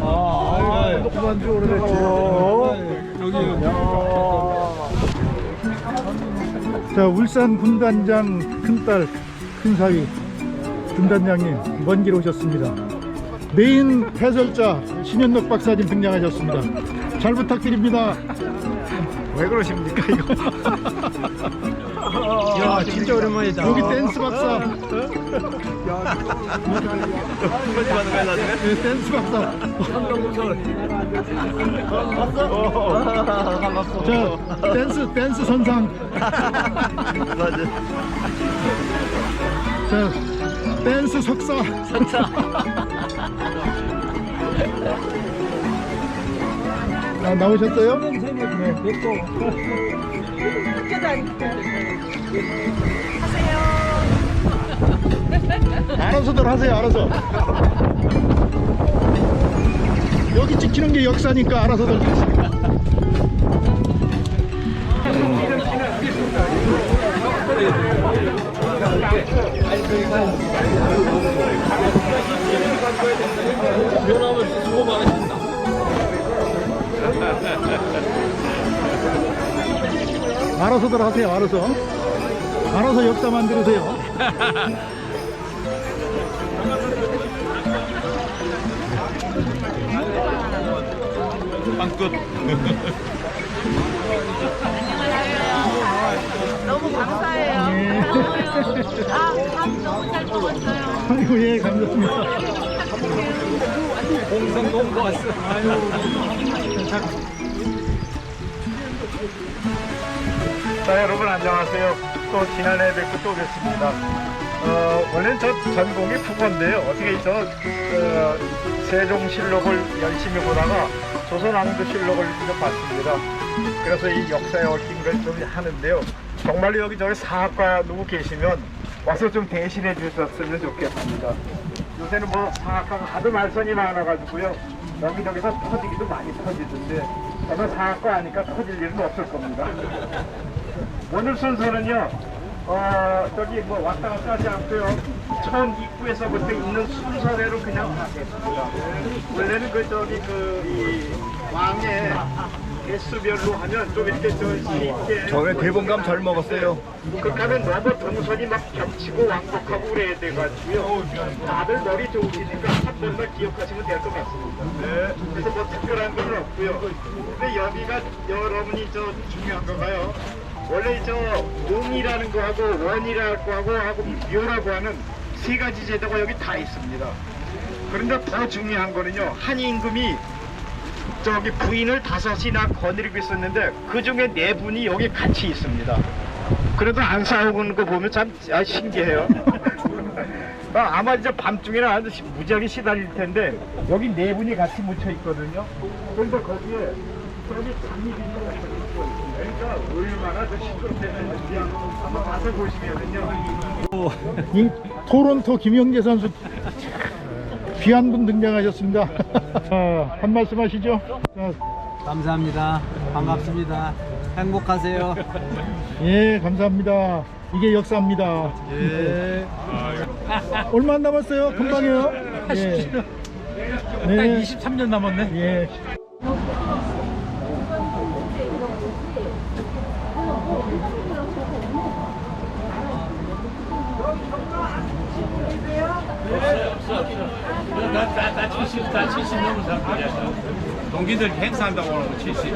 아, 아이고, 저 자, 울산 분단장 큰딸, 큰사위, 분단장님, 먼 길 오셨습니다. 메인 해설자, 신현덕 박사님 등장하셨습니다. 잘 부탁드립니다. 왜 그러십니까, 이거? 야 진짜 오랜만이다. 여기 댄스 박사, 거야 나중에? 네, 댄스 박사. 자, 댄스, 댄스 선상. 맞아. 자, 댄스 석사. 아, 나오셨어요? 네. 알아서들 하세요, 알아서. 여기 찍히는 게 역사니까 알아서들 하세요. 알아서들 하세요, 알아서. 알아서 역사 만들으세요. 빵끝. 너무 감사해요. 예. 아, 밥 너무 잘 먹었어요. 아이고, 예, 감사합니다. 공성동 왔어. 자 여러분 안녕하세요. 또 지난해 뵙고 또 뵙습니다. 어, 원래는 저 전공이 국어인데요. 어떻게 저 어, 세종실록을 열심히 보다가 조선왕조실록을 좀 봤습니다. 그래서 이 역사에 얽힌 걸 좀 하는데요. 정말로 여기 저기 사학과 누구 계시면 와서 좀 대신해 주셨으면 좋겠습니다. 요새는 뭐 사학과가 하도 말썽이 많아가지고요. 여기저기서 터지기도 많이 터지던데 아마 사학과 아니까 터질 일은 없을 겁니다. 오늘 순서는요, 어, 저기 뭐 왔다 갔다 하지 않고요. 처음 입구에서부터 있는 순서대로 그냥 가겠습니다. 원래는 그 저기 그 이 왕의 개수별로 하면 좀 이렇게 저 이렇게 저번에 대본감 잘 먹었어요. 그렇게 하면 너무 동선이 막 겹치고 왕복하고 그래야 돼가지고요. 다들 머리 좋으시니까 한 번만 기억하시면 될 것 같습니다. 네. 그래서 뭐 특별한 건 없고요. 근데 여기가 여러분이 저 중요한 거가요. 원래 저 몽이라는 거하고 원이라고 하고 하고 묘라고 하는 세 가지 제도가 여기 다 있습니다. 그런데 더 중요한 거는요. 한 임금이 저기 부인을 다섯이나 거느리고 있었는데 그 중에 네 분이 여기 같이 있습니다. 그래도 안 싸우는 거 보면 참 아, 신기해요. 아, 아마 이제 밤중에는 아주 시- 무지하게 시달릴 텐데 여기 네 분이 같이 묻혀 있거든요. 그런데 거기에 그러니까 얼마나 더 시끄럽겠는지 한번 가서 보시면은요. 이 토론토 김영재 선수 귀한 분 등장하셨습니다. 자, 한 말씀 하시죠. 자, 감사합니다. 반갑습니다. 행복하세요. 예, 감사합니다. 이게 역사입니다. 예. 얼마 안 남았어요? 금방이에요. 예. 네. 23년 남았네. 예. 나나 70, 나 70 넘은 사람이야. 동기들 행사한다고 하는 거 70.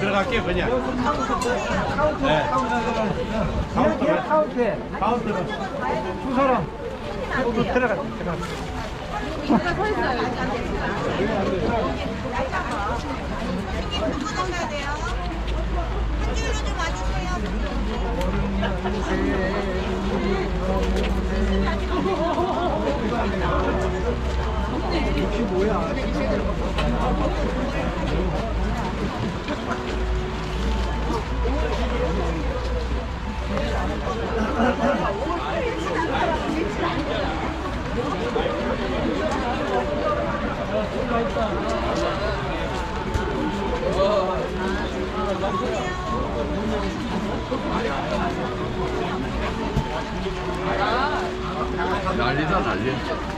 들어갈게 그냥. 네. 카운터 카운터 두 사람. 또 들어가 들어가. 난리다 난리.